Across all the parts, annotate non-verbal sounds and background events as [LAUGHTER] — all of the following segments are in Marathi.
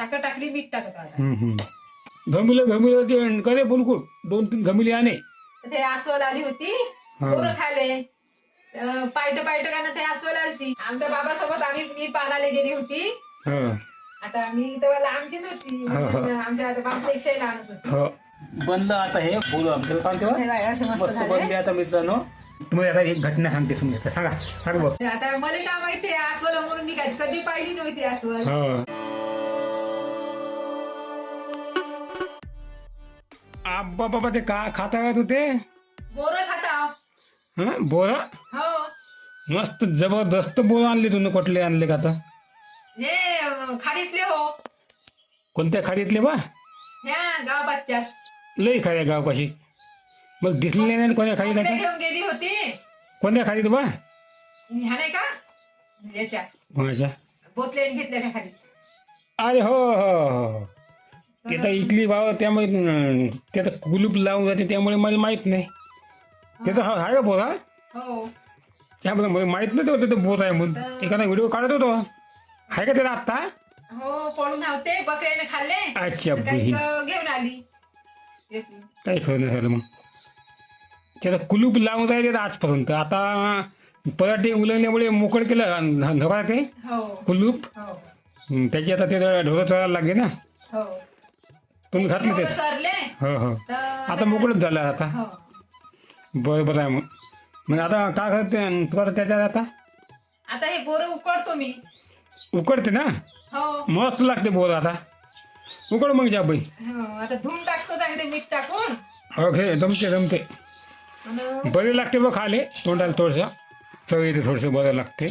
साखर टाकली मीठ टाकत आता हम्म, हम्म. घमिलं घमिलं ते करे बुलकुट दोन तीन घमिले आणे. तर ते अस्वल आली होती. हा. पोरं खाले. पायट पायट का ना ते अस्वल आलती आमच्या बाबासोबत आम्ही मी पानाला गेली होती. हो. आता आम्ही तेव्हा आमचीच होती. हा, हा. आमच्या आता बापपेक्षाही लहानच होती. हो. बनलं आता हे बोलू आपल्याला काय तेव्हा हे असे मस्त बनले आता मित्रांनो. तुम्हाला आता एक घटना सांगते तुम्ही आता सांगा. सांग बघ आता मला काय माहिती अस्वल म्हणून मी काय कधी पाहिली नव्हती अस्वल हो. आब्बा बाबा ते का खाता का तू ते? बोरं खाता। हं बोरा? हो। मस्त जबरदस्त बोर आणले तुम्ही कुठले आणले का आता? हे अं, खारीतले हो. कोणत्या खाडीतले बा? ह्या लई खाड्या गाव कशी मग दिसले नाही कोण्या खाडीत का घेऊन गेली होती? कोणत्या खाडीत बा? ह्या नाही का? याच्या. कोणाच्या? बोतलेन घेतल्या त्या खाली अरे हो हो हो. ते तर इकली बाबा त्यामुळे अं, ते तर कुलूप लावून जाते त्यामुळे मला माहीत नाही. ते तर आहे का बोरा हो. त्यामुळे मला माहीत नव्हतं होतं ते बोर आहे म्हणून. एखादा व्हिडिओ काढत होतो. आहे का त्याला आत्ता? हो पळून होते बकऱ्याने खाल्ले. अच्छा तर काही घेऊन आली. खरं नाही झालं मग. त्याला कुलूप लावून राहिले आजपर्यंत. आता पराठे उलवल्यामुळे मोकळ केलं नका ते? हो. कुलूप? हो. हं, त्याची आता ते ढोरं चढायला लागले ना? हो. तुम्ही घातले ते हो हो. आता मोकळच झालं आता. हो. बरं बरं आहे मग. मग आता काय करते आता त्याच्यात आता? आता हे बोर उकडतो मी. उकडते ना? हो. मस्त लागते बोर आता. उकड मग जा बाई. हो आता धुवून टाकतो चांगले मीठ टाकून. ओके जमते जमते आणि बरे लागते बघ खाले तोंडाला थोडंसं. चव येते थोडंसं बरं लागते.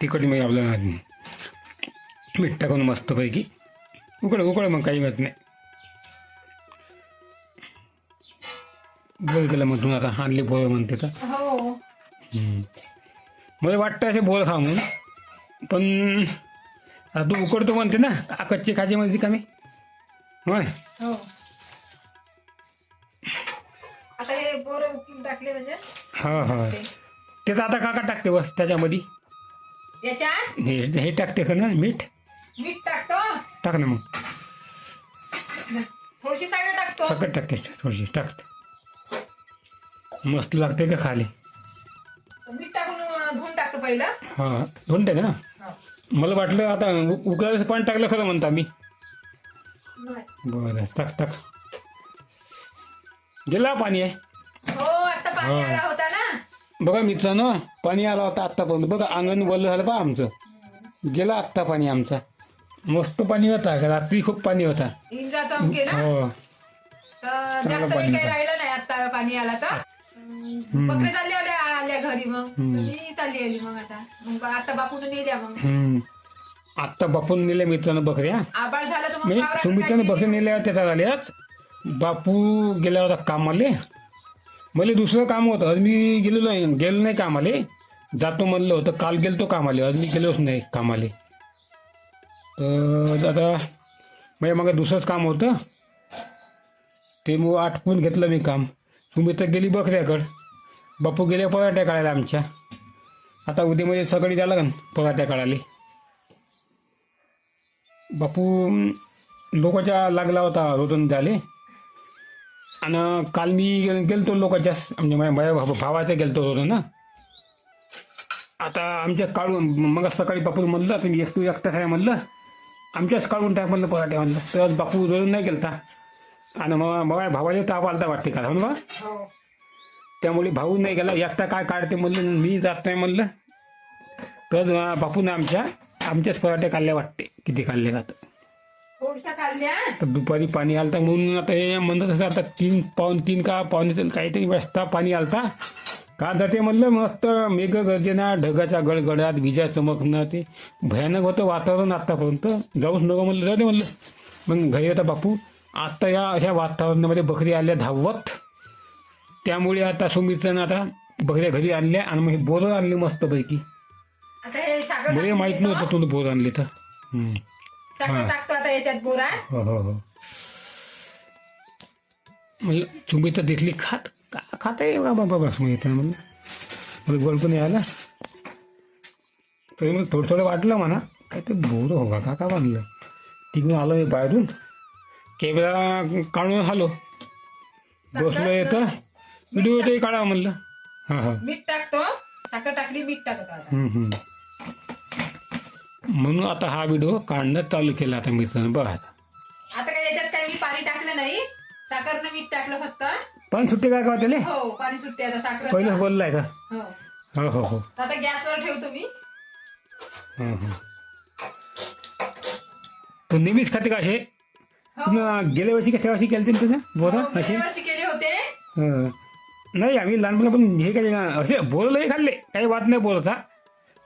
तिखट मग आपल्याला मीठ टाकून मस्तपैकी. उकड उकड मग काही माहीत नाही बरं केलं मग तुम्ही आता आणली पोरं म्हणते तर हो. मला वाटतं असे बोल खा म्हणून पण आता तू उकडतो म्हणते ना का कच्चे खाजे म्हणते का मी होय हो आता हे बोर उकडून टाकले म्हणजे हा हा ते. ते तर आता काका टाकते बस त्याच्यामध्ये याच्यात हे हे टाकते का ना मीठ मीठ टाकतो टाक ना मग. थोडीशी साखर टाकतो. सकट टाकते थोडीशी टाकते मस्त लागते का खाली? मीठ टाकून अं, धुवून टाकतो पहिलं. हा दोन टाक ना. हो. मला वाटलं आता उ- उकळायचं पाणी टाकलं खरं म्हणता मी नाही. बरं टाक टाक. गेला पाणी? आहे हो आता पाणी हा. आला होता ना. बघा मित्रांनो पाणी आला होता आत्तापर्यंत. बघा अंगण वल्ल झालं बा आमचं. गेला आत्ता पाणी आमचा. मस्त पाणी होता रात्री खूप पाणी होता. इंजा चमके ना? हो. तर चांगलं जास्त पाणी काही होतं. राहिलं नाही आता पाणी आला तर. बकरे चालले आले आल्या घरी मग. तर मी चालली आली मग आता. मग आता बापून नेल्या मग. हम्म. आत्ता बापून नेले मित्रांनो बकऱ्या. आबाळ झालं तर मग म्हणजे वावरात सुमित्रानं बकरी नेल्या त्याचा झाल्याच बापू गेला होता कामाले. मला दुसरं काम होतं. आज मी गेलेलो नाही. गेलो नाही कामाले. जातो म्हणलं होतं. काल गेलतो कामाले. आज मी गेलोच नाही कामाले. तर आता म्हणजे मग दुसरंच काम होतं. ते मग आटपून घेतलं मी काम. तुम्ही तर गेली बकऱ्याकडं. बापू गेले पराठ्या काढायला आमच्या. आता उद्या म्हणजे सकाळी द्या लागन पराठ्या काढायला? बापू लोकाच्या लागला होता रोदन झाले. आणि काल मी गेलतो लोकाच्याच म्हणजे माझ्या माझ्या भाव- भावाच्या गेलतो रोदन ना आता आमच्या काढून मग सकाळी बापू म्हणलं तुम्ही एकटू एकटाच आहे म्हणलं. आमच्याच काढून टाक म्हणलं पराठे म्हणलं तर बापू रोदन नाही गेलता. आणि मग माझ्या भावाला ताप आलता वाटते का? ना हो. त्यामुळे भाऊ नाही गेला. एकटा काय काढते म्हणलं मी जात नाही म्हणलं. तर बापूने आमच्या आमच्याच पराठे काढल्या वाटते. किती काढले तर. तर दुपारी पाणी आलता. म्हणून आता हे म्हणत असं आता तीन पाऊन तीन का? पावणे तीन काहीतरी वाजता पाणी आलता. का जाते म्हणलं मस्त मेघ गर्जना ढगाच्या गडगडात विजा चमकणं ते भयानक होतं वातावरण आत्तापर्यंत जाऊच नको म्हणलं जाते म्हणलं. मग घरी आता बापू. आत्ता या अशा वातावरणामध्ये बकरी आल्या धावत. त्यामुळे आता सुमित्रानं आता बकऱ्या घरी आणल्या आणि मग हे बोरं आणली मस्तपैकी. टाकून माहीत. नव्हतं तुला बोर आणले तर. हो. हो हो म्हणलं तुम्ही तर दिसली खात. का? खात आहे का बाबा बस मग येतं म्हणलं मला गोल पण यायला तरी मला थोडं थोडं वाटलं म्हणा. काय ते बोर हो का? का बांधलं तिकडून आलो मी बाहेरून. कॅमेरा काढून आलो. बसलो येतं व्हिडिओ काढा म्हणलं. हां हां. मीठ टाकतो. साखर टाकली मीठ टाकतो. म्हणून आता हा व्हिडिओ काढणं चालू केला आता मित्रांनो. बघा आता. आता काय याच्यात काही मी पाणी टाकलं नाही. साखरनं मीठ टाकलं फक्त. पण सुट्टी काय का त्याला हो पाणी सुटते आता साखर पहिलं बोललाय का? हो. हो हो हो. आता गॅसवर ठेवतो मी. हं, हं. तो नेहमीच खाते का असे? हो. तुम्ही गेल्या वर्षी का त्या वर्षी केलते ना बोरा हो, असे? गेल्या वर्षी केले होते. हं. नाही आम्ही लहानपणा पण हे काय असे बोरलंही खाल्ले. काही वाद नाही बोलत. हा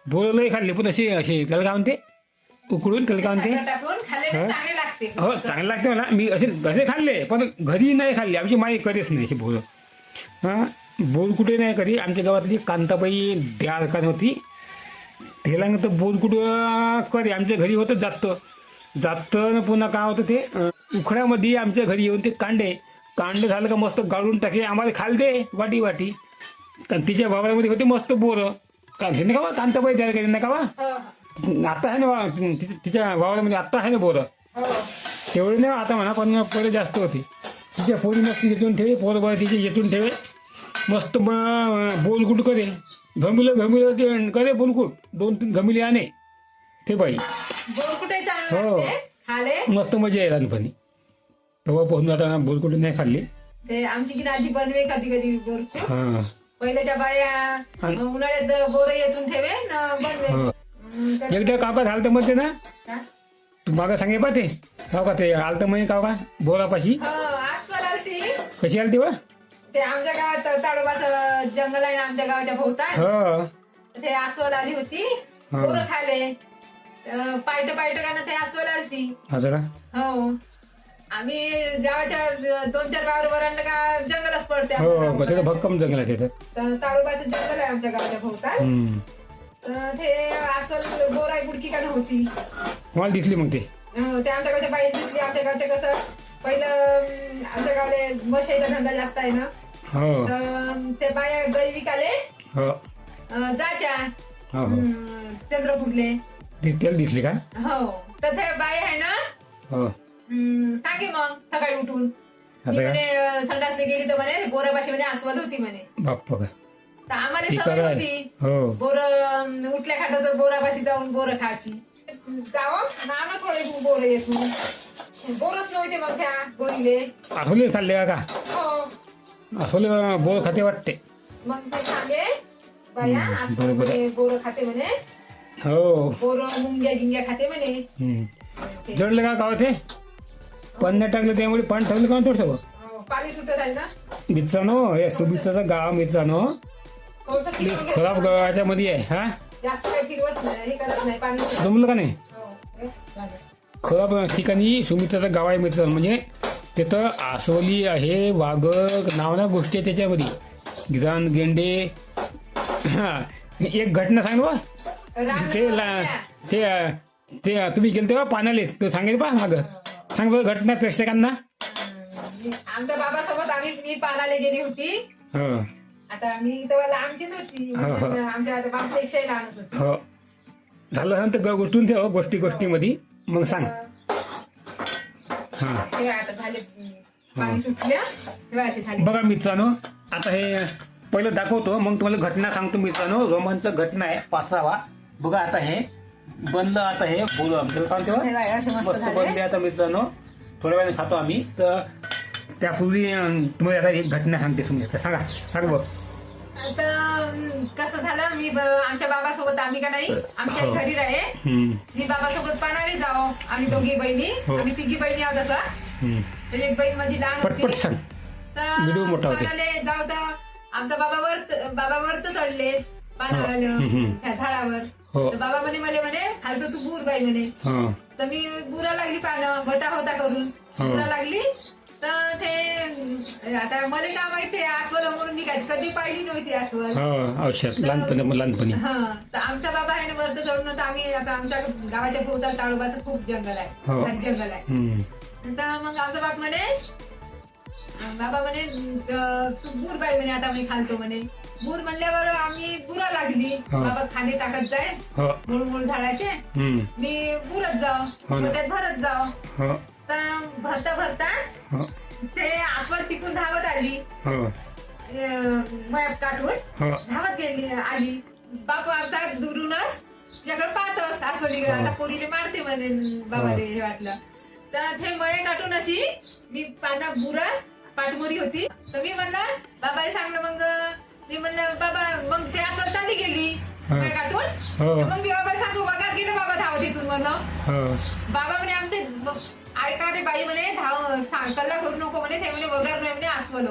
बोरलंही खाल्ले. पण असे असे त्याला काय म्हणते उकडून त्याला काय म्हणते साखर टाकून खाल्ले ना चांगले लागते हो चांगले लागते मला मी असे असे खाल्ले पण घरी नाही खाल्ले. आमची माई कधीच नाही असे बोल हां? बोल कुठे नाही कधी. आमच्या गावातली कांताबाई द्यारकान होती त्याला तर बोल कुठं करे. आमच्या घरी होतं जास्त. न पुन्हा काय होतं ते उखड्यामध्ये आमच्या घरी येऊन ते कांडे कांडे झालं का मस्त गाळून टाकले आम्हाला खाल दे वाटी वाटी. कारण तिच्या वावरामध्ये होते मस्त बोरं. का का? कांताबाई नाही का? हो हो. आता आहे ना तिच्या वावरामध्ये आत्ता आहे ना बोरं तेवढे नाही आता म्हणा पण पहिले जास्त होती. तिच्या पोरी मस्त येतून ठेवे पोर बरं तिचे येतून ठेवे. मस्त बोलकुट करे. घमिलं घमिलं ते करे बोलकुट. दोन तीन घमिले आणे. ते बाई. हो. मस्त मजा आहे लहानपणी. तेव्हा पोहून आता बोलकुट नाही खाल्ली. ते आमची की आजी बनवे कधी कधी हां. पहिल्याच्या बाया उन्हाळ्यात बोर येतून ठेवे बनवे. हो. एकदा काका झालं तर म्हणते ना? तू मागं सांगे पा ते. काव का ते आलतं म्हणे काव का? बोरापाशी. हो आलती. कशी आली तेव्हा ते आमच्या गावात ताडोबाचं जंगल आहे ना आमच्या गावाच्या भोवताल. हो. ते आसवल आली होती. हा. बोर खाले पायट पायट का ना ते आसवल आलती. असं का? हो. आम्ही गावाच्या दोन चार गावावर वरांना का जंगलच पडते हो आमच्या हो गावामध्ये. त्याचं भक्कम जंगल आहे तर ताडोबाचं जंगल आहे आमच्या गावाच्या भोवताल. हम्म. ते बुडकी का नव्हती मला दिसली मग ते? आमच्या गावच्या बाई दिसली. आमच्या गावच्या कसं पहिलं आमच्या गावले मशाईचा धंदा जास्त आहे ना. हो. तर ते बाया गई विकाले हो. अं, जाच्या हो हो. चंद्रपूरले. ती त्याला दिसली का? हो. तर ते बाई आहे ना हो. सांगे मग सकाळी उठून. ती असं का? म्हणे अं, संडासने गेली तर म्हणे बोरापाशी म्हणे आस्वाद होती म्हणे. बाप्पा का तर आम्हाला ती सवय होती. हो. बोर उठल्या खाटाचं बोरापाशी जाऊन बोरं खायची. जावं नाना थोडे बोर येतो. बोरच नव्हते मग त्या खाल्ले का? हो. खाते वाटते. मग ते सांगे बाया आज बरोबर आहे. म्हणे बोरं खाते म्हणे. हो. बोरं मुंग्या गिंग्या खाते म्हणे. हम्म. ते, जडलं का गावात पण नाही टाकलं त्यामुळे पाणी ठेवलं का थोडं सगळं हो, पाणी सुटत आहे ना? मित्रांनो हे सुमित्राचं गाव मित्रांनो. थोडस. खराब गावाच्या मध्ये आहे हा? जास्त काही फिरवत नाही हे करत नाही पाणी सुटत. जमलं का नाही. हो, हे, झालं. खराब ठिकाणी सुमित्राचं गाव आहे मित्रांनो म्हणजे तिथं आसवली आहे वाघ नावना गोष्टी आहे त्याच्यामध्ये. गिरान गेंडे हा एक घटना सांग बा. रान ते ला- ते ते तुम्ही गेले तेव्हा पाण्याले ते सांगेल पा माग. सांग बरं घटना प्रेक्षकांना. आमच्या बाबासोबत आम्ही मी पानाला गेली होती. हो. आता मी तेव्हा लहानचीच होती. हो, हो. आमच्या आता बापपेक्षाही लहानच होती. हो. झालं ना तर गोष्टून ठेव गोष्टी गोष्टीमध्ये. मग सांग. हा. हे आता झाले पाणी सुटल्या तेव्हा असे झाले. बघा मित्रांनो आता हे पहिलं दाखवतो मग तुम्हाला घटना सांगतो मित्रांनो. रोमांचक घटना आहे पाचवा बघा आता हे बनलं आता हे बोलू आमच्या हे असे मस्त मस्त झाले. बनले आता मित्रांनो. थोड्या वेळाने खातो आम्ही. तर त्यापूर्वी अं, तुम्हाला आता एक घटना सांगते आता सांगा. सांग बघ आता अं, कसं झालं मी ब- आमच्या बाबासोबत आम्ही का नाही आमच्या हो. घरी राहे हम्म, मी बाबासोबत पानाले जाओ आम्ही दोघी बहिणी हो. आम्ही तिघी बहिणी आहोत तसा हम्म. तर एक बहीण माझी लहान पटपट होती सांग व्हिडिओ तर मोठा होते. पानाले जाऊ तर आमच्या बाबावर बाबावर तर चढले पानावर हम्म, हम्म. त्या झाडावर हो. तर बाबा म्हणे मला म्हणे खालचं तू बूर बाई म्हणे हा तर मी बुरा लागली पानं भटा होता करून हो. बुरा लागली तर ते आता मला काय माहिती अस्वल म्हणून निघाली कधी पाहिली नव्हती अस्वल हो औषध लहानपणी लहानपणी. हा तर आमचा बाबा आहे ना वरत चढून तर आम्ही आता आमच्या गावाच्या भोवताल ताळोबाचं खूप जंगल आहे. हो. जंगल आहे. हम्म. तर मग आमचा बाप म्हणे बाबा म्हणे अं, तू बूर बाई म्हणे आता मी खालतो म्हणे. बूर म्हणल्यावर आम्ही बुरा लागली. हा. बाबा खाणे टाकत जाय. हो. मूळ मूळ झाडाचे. हम्म, मी बुरत जाऊ. हो ना. भरत जाऊ. हो. भरता भरता हो. ते आसवल तिकून धावत आली. मॅप काढून धावत गेली आली. बापू आमचा दुरूनच तुझ्याकडे पाहतोस आसवली. आता पोरीले मारते म्हणे बाबाले हे वाटलं. तर ते मये काढून अशी मी पाना बुरा पाठमोरी होती. तर मी म्हणलं बाबाला सांगलं मग मी म्हणलं बाबा मग ते आसवल चालली गेली. तर मग मी बाबाला सांगू बघा गेलं बाबा धावत इथून म्हणलं बाबा म्हणे आमचे ऐका रे बाई म्हणे धाव सांग कल्ला करू नको म्हणे ते म्हणे वगार नाही म्हणे आसवल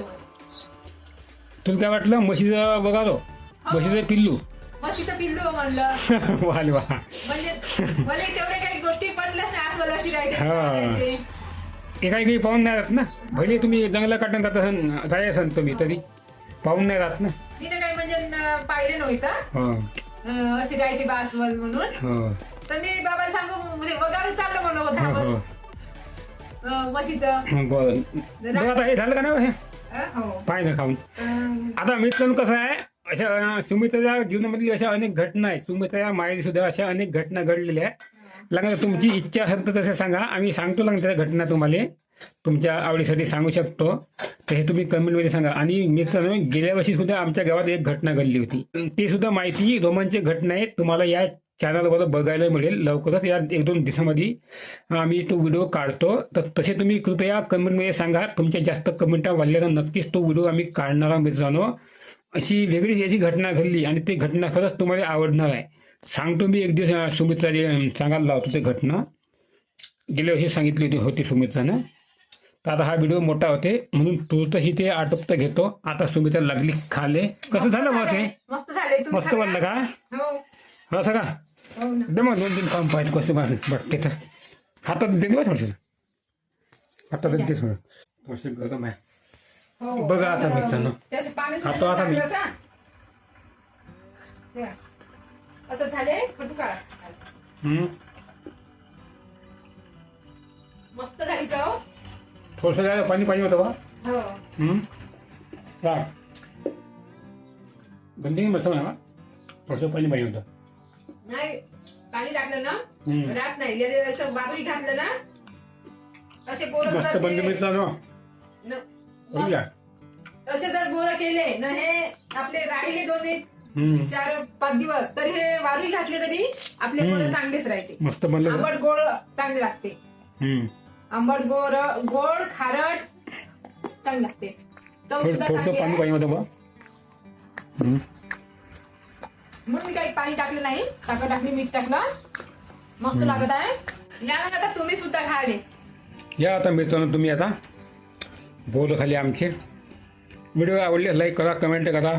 तुला काय वाटलं म्हशीचं बघालो म्हशीचं पिल्लू? म्हशीचं पिल्लू म्हणलं. [LAUGHS] वाल वा म्हणजे तेवढे काही गोष्टी पडल्याच नाही अस्वल अशी राहते हा. राहते. काही पाहून नाही राहत ना? भले तुम्ही जंगला काढून जात असन जाय असन तुम्ही तरी. पाहून नाही राहत ना? तिने काही म्हणजे न- पाहिले नव्हतं. हो. अं, अशी राहते बा म्हणून. हो. तर मी बाबाला सांगू म्हणजे वगार चाललं म्हणून हो धावत. हो म्हशीचं बरं बरं आता हे झालं का नाही हे? हो. खाऊन. आता मित्रांनो कसं आहे अशा सुमित्राच्या जीवनामध्ये अशा अनेक घटना आहेत. सुमित्राच्या माहेरी सुद्धा अशा अनेक घटना घडलेल्या आहेत. लग्न तुमची इच्छा असेल तर तसं सांगा. आम्ही सांगतो लग्न त्या घटना तुम्हाला. तुमच्या आवडीसाठी सांगू शकतो. तर हे तुम्ही कमेंटमध्ये सांगा. आणि मित्रांनो गेल्या वर्षी सुद्धा आमच्या गावात एक घटना घडली होती. ती सुद्धा माहिती रोमांचक घटना आहे तुम्हाला या चॅनलवर बघायला मिळेल. लवकरच या एक दोन दिवसामध्ये आम्ही तो व्हिडिओ काढतो. तर तसे तुम्ही कृपया कमेंटमध्ये सांगा. तुमच्या जास्त कमेंटा वाढल्या तर नक्कीच तो व्हिडिओ आम्ही काढणार आहोत मित्रांनो. अशी वेगळीच याची घटना घडली आणि ती घटना खरंच तुम्हाला आवडणार आहे. सांगतो मी एक दिवस अं, सांगायला लावतो ते घटना. गेल्या वर्षी सांगितली होती होती सुमित्रानं. तर आता हा व्हिडिओ मोठा होते. म्हणून तू ते आटोपता घेतो. आता सुमित्रा लागली खाले. कसं झालं मग ते? मस्त वाटलं का? हो. असं का हो ना. दे मग दोन तीन काम पाहिजे कसं वाट- वाटते तर. हातात दे बा थोडंसं. हातात दे थोडं थोडंसं गरम आहे. हो. बघा आता मित्रांनो. पाणी सुद्धा खातो आता मी. हे. असं झाले. मस्त चव थोडंसं पाणी पाहिजे होतं बा. हो. हम्म. काय गंदी मसाला ना थोडंसं पाणी पाहिजे होतं. नाही पाणी टाकलं ना. राहत नाही असं बाजरी घातलं ना असे मस्त बनले मित्रांनो बघूया असे जर बोर केले ना हे आपले राहिले दोन एक हम्म. चार पाच दिवस तर हे वारुळी घातले तरी आपले बोर. चांगलेच राहते मस्त बनलं. आंबट गोड चांगले लागते हम्म. आंबट गोड गोड खारट चांगले लागते चव थोडं सुद्धा थोडंसं चांगली पाणी आहे. पाहिजे होतं बा हम्म. म्हणून मी काही पाणी टाकलं नाही. साखर टाकली मीठ टाकलं. मस्त लागत आहे. या आता तुम्ही सुद्धा खाले या आता मित्रांनो तुम्ही आता बोल खाली आमचे. व्हिडिओ आवडले लाईक करा कमेंट करा.